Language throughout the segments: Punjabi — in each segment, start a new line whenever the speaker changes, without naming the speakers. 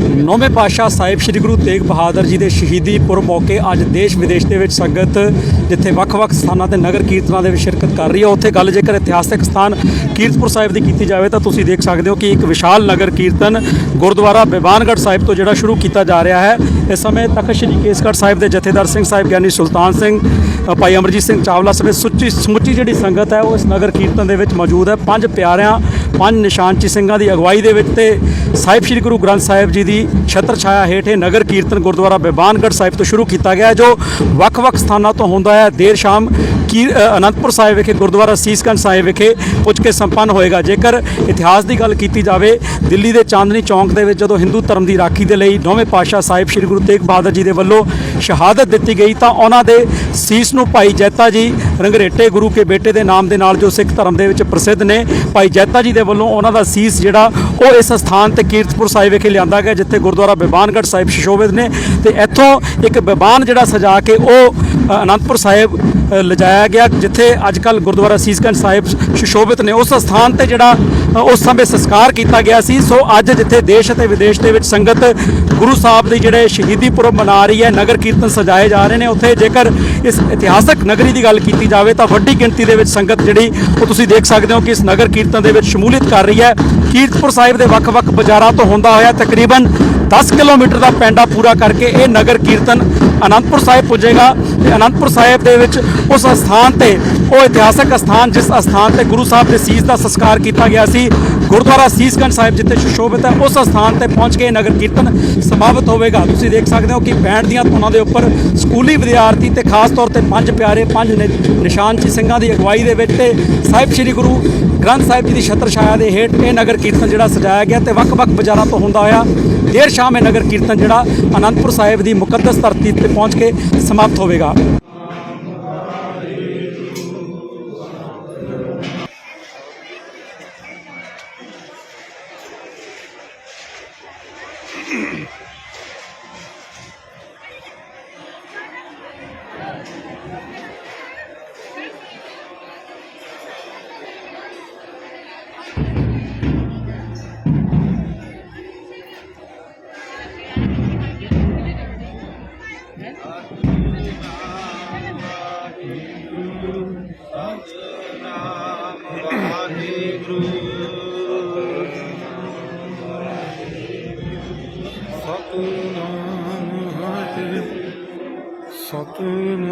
ਨੌਵੇਂ ਪਾਤਸ਼ਾਹ ਸਾਹਿਬ ਸ੍ਰੀ ਗੁਰੂ ਤੇਗ ਬਹਾਦਰ ਜੀ ਦੇ ਸ਼ਹੀਦੀ ਪੁਰਬ ਮੌਕੇ ਅੱਜ ਦੇਸ਼ ਵਿਦੇਸ਼ ਦੇ ਵਿੱਚ ਸੰਗਤ ਜਿੱਥੇ ਵੱਖ-ਵੱਖ ਸਥਾਨਾਂ ਤੇ ਨਗਰ ਕੀਰਤਨਾਂ ਦੇ ਵਿੱਚ ਸ਼ਿਰਕਤ ਕਰ ਰਹੀ ਹੈ। ਉੱਥੇ ਗੱਲ ਜੇਕਰ ਇਤਿਹਾਸਕ ਸਥਾਨ ਕੀਰਤਪੁਰ ਸਾਹਿਬ ਦੀ ਕੀਤੀ ਜਾਵੇ ਤਾਂ ਤੁਸੀਂ ਦੇਖ ਸਕਦੇ ਹੋ ਕਿ ਇੱਕ ਵਿਸ਼ਾਲ ਨਗਰ ਕੀਰਤਨ ਗੁਰਦੁਆਰਾ ਬਿਵਾਨਗੜ੍ਹ ਸਾਹਿਬ ਤੋਂ ਜਿਹੜਾ ਸ਼ੁਰੂ ਕੀਤਾ ਜਾ ਰਿਹਾ ਹੈ। ਇਸ ਸਮੇਂ ਤਖਤ ਸ੍ਰੀ ਕੇਸਗੜ੍ਹ ਸਾਹਿਬ ਦੇ ਜਥੇਦਾਰ ਸਿੰਘ ਸਾਹਿਬ ਗਿਆਨੀ ਸੁਲਤਾਨ ਸਿੰਘ ਭਾਈ ਅਮਰਜੀਤ ਸਿੰਘ ਚਾਵਲਾ ਸਮੇਤ ਸੁੱਚੀ, ਸਮੁੱਚੀ ਜਿਹੜੀ ਸੰਗਤ ਹੈ ਉਹ ਇਸ ਨਗਰ ਕੀਰਤਨ ਦੇ ਵਿੱਚ ਮੌਜੂਦ ਹੈ। ਪੰਜ ਪਿਆਰਿਆਂ, ਪੰਜ ਨਿਸ਼ਾਨਚੀ ਸਿੰਘਾਂ ਦੀ ਅਗਵਾਈ ਦੇ ਵਿੱਚ ਤੇ ਸਾਹਿਬ ਸ੍ਰੀ ਗੁਰੂ ਗ੍ਰੰਥ ਸਾਹਿਬ ਜੀ ਦੀ ਛਤਰ ਛਾਇਆ ਹੇਠ ਇਹ ਨਗਰ ਕੀਰਤਨ ਗੁਰਦੁਆਰਾ ਬਿਵਾਨਗੜ੍ਹ ਸਾਹਿਬ ਤੋਂ ਸ਼ੁਰੂ ਕੀਤਾ ਗਿਆ ਜੋ ਵੱਖ-ਵੱਖ ਸਥਾਨਾਂ ਤੋਂ ਹੁੰਦਾ ਹੈ। ਦੇਰ ਸ਼ਾਮ ਕੀ ਅਨੰਦਪੁਰ ਸਾਹਿਬ ਵਿਖੇ, ਗੁਰਦੁਆਰਾ ਸੀਸਗੰਜ ਸਾਹਿਬ ਵਿਖੇ ਪੁੱਛ ਕੇ ਸੰਪੰਨ ਹੋਏਗਾ। ਜੇਕਰ ਇਤਿਹਾਸ ਦੀ ਗੱਲ ਕੀਤੀ ਜਾਵੇ, ਦਿੱਲੀ ਦੇ ਚਾਂਦਨੀ ਚੌਂਕ ਦੇ ਵਿੱਚ ਜਦੋਂ ਹਿੰਦੂ ਧਰਮ ਦੀ ਰਾਖੀ ਦੇ ਲਈ ਨੌਵੇਂ ਪਾਤਸ਼ਾਹ ਸਾਹਿਬ ਸ੍ਰੀ ਗੁਰੂ ਤੇਗ ਬਹਾਦਰ ਜੀ ਦੇ ਵੱਲੋਂ ਸ਼ਹਾਦਤ ਦਿੱਤੀ ਗਈ ਤਾਂ ਉਹਨਾਂ ਦੇ ਸੀਸ ਨੂੰ ਭਾਈ ਜੈਤਾ ਜੀ ਰੰਗਰੇਟੇ ਗੁਰੂ ਕੇ ਬੇਟੇ ਦੇ ਨਾਮ ਦੇ ਨਾਲ ਜੋ ਸਿੱਖ ਧਰਮ ਦੇ ਵਿੱਚ ਪ੍ਰਸਿੱਧ ਨੇ ਭਾਈ ਜੈਤਾ ਜੀ ਦੇ ਵੱਲੋਂ ਉਹਨਾਂ ਦਾ ਸੀਸ ਜਿਹੜਾ ਉਹ ਇਸ ਸਥਾਨ ਤੇ ਕੀਰਤਪੁਰ ਸਾਹਿਬ ਵਿਖੇ ਲਿਆਂਦਾ ਗਿਆ ਜਿੱਥੇ ਗੁਰਦੁਆਰਾ ਬਿਬਾਨਗੜ੍ਹ ਸਾਹਿਬ ਸ਼ਿਸ਼ੋਭਿਤ ਨੇ ਤੇ ਇੱਥੋਂ ਇੱਕ ਬਿਬਾਨ ਜਿਹੜਾ ਸਜਾ ਕੇ ਉਹ ਅਨੰਦਪੁਰ ਸਾਹਿਬ ਅ, ਲਿਜਾਇਆ ਗਿਆ ਜਿੱਥੇ ਅੱਜ ਕੱਲ ਗੁਰਦੁਆਰਾ ਸੀਸਗੰਜ ਸਾਹਿਬ ਸ਼ਿਸ਼ੋਭਿਤ ਨੇ। ਉਸ ਸਥਾਨ ਤੇ ਜਿਹੜਾ ਉਸ ਸਮੇਂ ਸੰਸਕਾਰ ਕੀਤਾ ਗਿਆ ਸੀ। ਸੋ ਅੱਜ ਜਿੱਥੇ ਦੇਸ਼ ਅਤੇ ਵਿਦੇਸ਼ ਦੇ ਵਿੱਚ ਸੰਗਤ ਗੁਰੂ ਸਾਹਿਬ ਦੀ ਜਿਹੜੇ ਸ਼ਹੀਦੀ ਪੁਰਬ ਮਨਾ ਰਹੀ ਹੈ, ਨਗਰ ਕੀਰਤਨ ਸਜਾਏ ਜਾ ਰਹੇ ਨੇ, ਉੱਥੇ ਜੇਕਰ ਇਸ ਇਤਿਹਾਸਕ ਨਗਰੀ ਦੀ ਗੱਲ ਕੀਤੀ ਜਾਵੇ ਤਾਂ ਵੱਡੀ ਗਿਣਤੀ ਦੇ ਵਿੱਚ ਸੰਗਤ ਜਿਹੜੀ, ਉਹ ਤੁਸੀਂ ਦੇਖ ਸਕਦੇ ਹੋ ਕਿ ਇਸ ਨਗਰ ਕੀਰਤਨ ਦੇ ਵਿੱਚ ਸ਼ਮੂਲੀਅਤ ਕਰ ਰਹੀ ਹੈ। ਕੀਰਤਪੁਰ ਸਾਹਿਬ ਦੇ ਵੱਖ-ਵੱਖ ਬਾਜ਼ਾਰਾਂ ਤੋਂ ਹੁੰਦਾ ਹੋਇਆ ਤਕਰੀਬਨ 10 ਕਿਲੋਮੀਟਰ ਦਾ ਪੈਂਡਾ ਪੂਰਾ ਕਰਕੇ ਇਹ ਨਗਰ ਕੀਰਤਨ ਅਨੰਦਪੁਰ ਸਾਹਿਬ ਪੁੱਜੇਗਾ ਤੇ ਅਨੰਦਪੁਰ ਸਾਹਿਬ ਦੇ ਵਿੱਚ ਉਸ ਸਥਾਨ ਤੇ, ਉਹ ਇਤਿਹਾਸਕ ਸਥਾਨ ਜਿਸ ਸਥਾਨ ਤੇ ਗੁਰੂ ਸਾਹਿਬ ਦੇ ਸੀਸ ਦਾ ਸੰਸਕਾਰ ਕੀਤਾ ਗਿਆ ਸੀ, ਗੁਰਦੁਆਰਾ ਸੀਸਗੰਜ ਸਾਹਿਬ ਜਿੱਥੇ ਸੁਸ਼ੋਭਿਤ ਹੈ, ਉਸ ਸਥਾਨ ਤੇ ਪਹੁੰਚ ਕੇ ਇਹ ਨਗਰ ਕੀਰਤਨ ਸਮਾਪਤ ਹੋਵੇਗਾ। ਤੁਸੀਂ ਦੇਖ ਸਕਦੇ ਹੋ ਕਿ ਬੈਂਡ ਦੀਆਂ ਧੁਨਾਂ ਦੇ ਉੱਪਰ ਸਕੂਲੀ ਵਿਦਿਆਰਥੀ ਤੇ ਖਾਸ ਤੌਰ ਤੇ ਪੰਜ ਪਿਆਰੇ, ਪੰਜ ਨਿਸ਼ਾਨ ਜੀ ਸਿੰਘਾਂ ਦੀ ਅਗਵਾਈ ਦੇ ਵਿੱਚ ਤੇ ਸਾਹਿਬ ਸ੍ਰੀ ਗੁਰੂ ਗ੍ਰੰਥ ਸਾਹਿਬ ਜੀ ਦੀ ਛਤਰ ਛਾਇਆ ਦੇ ਹੇਠ ਇਹ ਨਗਰ ਕੀਰਤਨ ਜਿਹੜਾ ਸਜਾਇਆ ਗਿਆ ਤੇ ਵੱਖ-ਵੱਖ ਬਾਜ਼ਾਰਾਂ ਤੋਂ ਹੁੰਦਾ ਹੋਇਆ ਦੇਰ ਸ਼ਾਮ ਇਹ ਨਗਰ ਕੀਰਤਨ ਜਿਹੜਾ ਅਨੰਦਪੁਰ ਸਾਹਿਬ ਦੀ ਮੁਕੱਦਸ ਧਰਤੀ ਤੇ ਪਹੁੰਚ ਕੇ ਸਮਾਪਤ ਹੋਵੇਗਾ।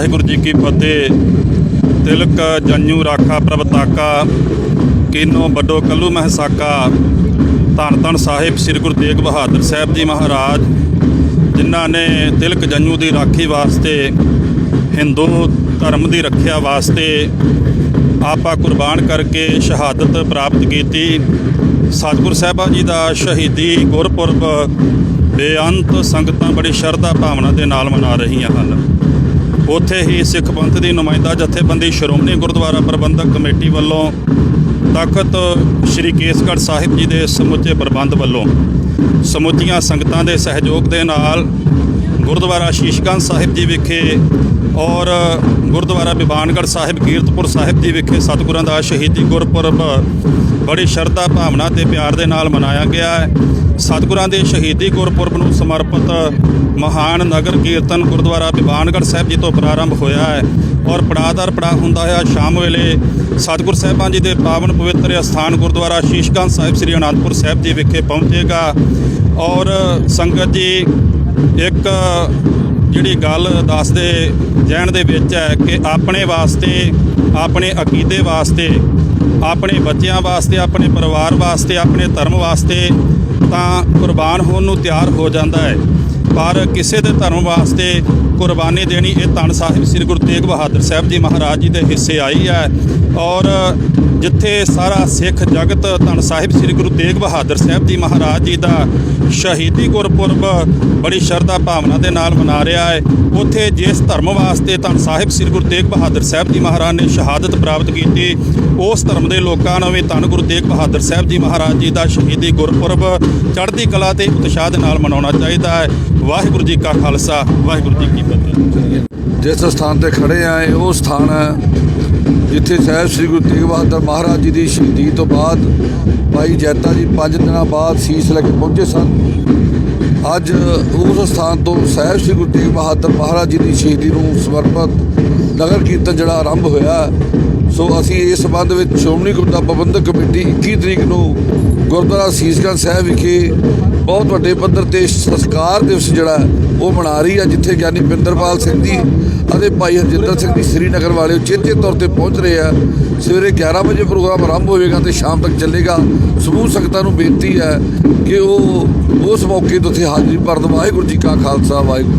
ਵਾਹਿਗੁਰੂ
ਜੀ ਕੀ ਫਤਿਹ। ਤਿਲਕ, ਜੰਨੂ, ਰਾਖਾ ਪ੍ਰਭ ਤਾਕਾ ਕੀਨੋ, ਵੱਡੋ, ਕੱਲੂ, ਮਹਸਾਕਾ, ਧੰਨ ਧੰਨ ਸਾਹਿਬ, ਸ੍ਰੀ ਗੁਰੂ ਤੇਗ ਬਹਾਦਰ ਸਾਹਿਬ ਜੀ ਮਹਾਰਾਜ, ਜਿਨ੍ਹਾਂ ਨੇ ਤਿਲਕ, ਜੰਨੂ ਦੀ ਰਾਖੀ ਵਾਸਤੇ, ਹਿੰਦੂ ਧਰਮ ਦੀ ਰੱਖਿਆ ਵਾਸਤੇ ਆਪਾ ਕੁਰਬਾਨ ਕਰਕੇ ਸ਼ਹਾਦਤ ਪ੍ਰਾਪਤ ਕੀਤੀ। ਸਤਿਗੁਰ ਸਾਹਿਬਾ ਜੀ ਦਾ ਸ਼ਹੀਦੀ ਗੁਰਪੁਰਬ ਬੇਅੰਤ ਸੰਗਤਾਂ ਬੜੀ ਸ਼ਰਧਾ ਭਾਵਨਾ ਦੇ ਨਾਲ ਮਨਾ ਰਹੀਆਂ ਹਨ। ਉੱਥੇ ਹੀ ਸਿੱਖ ਪੰਥ ਦੀ ਨੁਮਾਇੰਦਾ ਜਥੇਬੰਦੀ ਸ਼੍ਰੋਮਣੀ ਗੁਰਦੁਆਰਾ ਪ੍ਰਬੰਧਕ ਕਮੇਟੀ ਵੱਲੋਂ ਤਖਤ ਸ੍ਰੀ ਕੇਸਗੜ੍ਹ ਸਾਹਿਬ ਜੀ ਦੇ ਸਮੁੱਚੇ ਪ੍ਰਬੰਧ ਵੱਲੋਂ ਸਮੁੱਚੀਆਂ ਸੰਗਤਾਂ ਦੇ ਸਹਿਯੋਗ ਦੇ ਨਾਲ ਗੁਰਦੁਆਰਾ ਸ਼ੀਸ਼ਗੰਜ ਸਾਹਿਬ ਜੀ ਵਿਖੇ ਔਰ ਗੁਰਦੁਆਰਾ ਬਿਬਾਨਗੜ੍ਹ ਸਾਹਿਬ, ਕੀਰਤਪੁਰ ਸਾਹਿਬ ਜੀ ਵਿਖੇ ਸਤਿਗੁਰਾਂ ਦਾ ਸ਼ਹੀਦੀ ਗੁਰਪੁਰਬ ਬੜੀ ਸ਼ਰਧਾ ਭਾਵਨਾ ਤੇ ਪਿਆਰ ਦੇ ਨਾਲ ਮਨਾਇਆ ਗਿਆ ਹੈ। ਸਤਿਗੁਰਾਂ ਦੇ ਸ਼ਹੀਦੀ ਗੁਰਪੁਰਬ ਨੂੰ ਸਮਰਪਿਤ ਮਹਾਨ ਨਗਰ ਕੀਰਤਨ ਗੁਰਦੁਆਰਾ ਬਿਬਾਨਗੜ੍ਹ ਸਾਹਿਬ ਜੀ ਤੋਂ ਪ੍ਰਾਰੰਭ ਹੋਇਆ ਹੈ ਔਰ ਪੜਾਦਰ ਪੜਾ ਹੁੰਦਾ ਹੋਇਆ ਸ਼ਾਮ ਵੇਲੇ ਸਤਿਗੁਰ ਸਾਹਿਬਾਂ ਜੀ ਦੇ ਪਾਵਨ ਪਵਿੱਤਰ ਅਸਥਾਨ ਗੁਰਦੁਆਰਾ ਸ਼ੀਸ਼ਗੰਜ ਸਾਹਿਬ, ਸ੍ਰੀ ਅਨੰਦਪੁਰ ਸਾਹਿਬ ਜੀ ਵਿਖੇ ਪਹੁੰਚੇਗਾ। ਔਰ ਸੰਗਤ ਜੀ, ਇੱਕ ਜਿਹੜੀ ਗੱਲ ਦੱਸਦੇ ਜੈਨ ਦੇ ਵਿੱਚ ਹੈ ਕਿ ਆਪਣੇ ਵਾਸਤੇ, ਆਪਣੇ ਅਕੀਦੇ ਵਾਸਤੇ, ਆਪਣੇ ਬੱਚਿਆਂ ਵਾਸਤੇ, ਆਪਣੇ ਪਰਿਵਾਰ ਵਾਸਤੇ, ਆਪਣੇ ਧਰਮ ਵਾਸਤੇ ਤਾਂ ਕੁਰਬਾਨ ਹੋਣ ਨੂੰ ਤਿਆਰ ਹੋ ਜਾਂਦਾ ਹੈ। ਪਰ ਕਿਸੇ ਦੇ ਧਰਮ ਵਾਸਤੇ ਕੁਰਬਾਨੀ ਦੇਣੀ ਇਹ ਧੰਨ ਸਾਹਿਬ ਸ੍ਰੀ ਗੁਰੂ ਤੇਗ ਬਹਾਦਰ ਸਾਹਿਬ ਜੀ ਮਹਾਰਾਜ ਜੀ ਦੇ ਹਿੱਸੇ ਆਈ ਹੈ। ਔਰ ਜਿੱਥੇ ਸਾਰਾ ਸਿੱਖ ਜਗਤ ਧੰਨ ਸਾਹਿਬ ਸ੍ਰੀ ਗੁਰੂ ਤੇਗ ਬਹਾਦਰ ਸਾਹਿਬ ਜੀ ਮਹਾਰਾਜ ਜੀ ਦਾ ਸ਼ਹੀਦੀ ਗੁਰਪੁਰਬ ਬੜੀ ਸ਼ਰਧਾ ਭਾਵਨਾ ਦੇ ਨਾਲ ਮਨਾ ਰਿਹਾ ਹੈ, ਉੱਥੇ ਜਿਸ ਧਰਮ ਵਾਸਤੇ ਧੰਨ ਸਾਹਿਬ ਸ੍ਰੀ ਗੁਰੂ ਤੇਗ ਬਹਾਦਰ ਸਾਹਿਬ ਜੀ ਮਹਾਰਾਜ ਨੇ ਸ਼ਹਾਦਤ ਪ੍ਰਾਪਤ ਕੀਤੀ, ਉਸ ਧਰਮ ਦੇ ਲੋਕਾਂ ਨੂੰ ਵੀ ਧੰਨ ਗੁਰੂ ਤੇਗ ਬਹਾਦਰ ਸਾਹਿਬ ਜੀ ਮਹਾਰਾਜ ਜੀ ਦਾ ਸ਼ਹੀਦੀ ਗੁਰਪੁਰਬ ਚੜ੍ਹਦੀ ਕਲਾ ਤੇ ਉਤਸ਼ਾਹ ਦੇ ਨਾਲ ਮਨਾਉਣਾ ਚਾਹੀਦਾ ਹੈ। ਵਾਹਿਗੁਰੂ ਜੀ ਕਾ ਖਾਲਸਾ, ਵਾਹਿਗੁਰੂ ਜੀ ਕੀ ਫਤਿਹ।
ਜਿਸ ਸਥਾਨ ਤੇ ਖੜੇ ਆ ਉਹ ਸਥਾਨ ਹੈ, ਜਿੱਥੇ ਸਾਹਿਬ ਸ੍ਰੀ ਗੁਰੂ ਤੇਗ ਬਹਾਦਰ ਮਹਾਰਾਜ ਜੀ ਦੀ ਸ਼ਹੀਦੀ ਤੋਂ ਬਾਅਦ ਭਾਈ ਜੈਤਾ ਜੀ 5 ਦਿਨਾਂ ਬਾਅਦ ਸੀਸ ਲੈ ਕੇ ਪਹੁੰਚੇ ਸਨ। ਅੱਜ ਉਸ ਸਥਾਨ ਤੋਂ ਸਾਹਿਬ ਸ੍ਰੀ ਗੁਰੂ ਤੇਗ ਬਹਾਦਰ ਮਹਾਰਾਜ ਜੀ ਦੀ ਸ਼ਹੀਦੀ ਨੂੰ ਸਮਰਪਿਤ ਨਗਰ ਕੀਰਤਨ ਜਿਹੜਾ ਆਰੰਭ ਹੋਇਆ, ਸੋ ਅਸੀਂ ਇਸ ਸੰਬੰਧ ਵਿੱਚ ਸ਼੍ਰੋਮਣੀ ਗੁਰਦੁਆਰਾ ਪ੍ਰਬੰਧਕ ਕਮੇਟੀ 21 ਤਰੀਕ ਨੂੰ ਗੁਰਦੁਆਰਾ ਸੀਸਗੰਜ ਸਾਹਿਬ ਵਿਖੇ ਬਹੁਤ ਵੱਡੇ ਪੱਧਰ ਤੇ ਸੰਸਕਾਰ ਦਿਵਸ ਜਿਹੜਾ ਉਹ ਮਨਾ ਰਹੀ ਹੈ ਜਿੱਥੇ ਗਿਆਨੀ ਪਿੰਦਰਪਾਲ ਸਿੰਘ ਜੀ ਅਤੇ ਭਾਈ ਹਰਜਿੰਦਰ ਸਿੰਘ ਜੀ ਸ੍ਰੀਨਗਰ ਵਾਲੇ ਉਚੇਚੇ ਤੌਰ ਤੇ ਪਹੁੰਚ ਰਹੇ ਆ। ਸਵੇਰੇ 11 ਵਜੇ ਪ੍ਰੋਗਰਾਮ ਆਰੰਭ ਹੋਵੇਗਾ ਤੇ ਸ਼ਾਮ ਤੱਕ ਚੱਲੇਗਾ। ਸਮੂਹ ਸੰਗਤਾਂ ਨੂੰ ਬੇਨਤੀ ਹੈ ਕਿ ਉਹ ਉਸ ਮੌਕੇ ਤੇ ਉੱਥੇ ਹਾਜ਼ਰੀ ਭਰਨ। ਵਾਹਿਗੁਰੂ ਜੀ ਕਾ ਖਾਲਸਾ, ਵਾਹਿਗੁਰੂ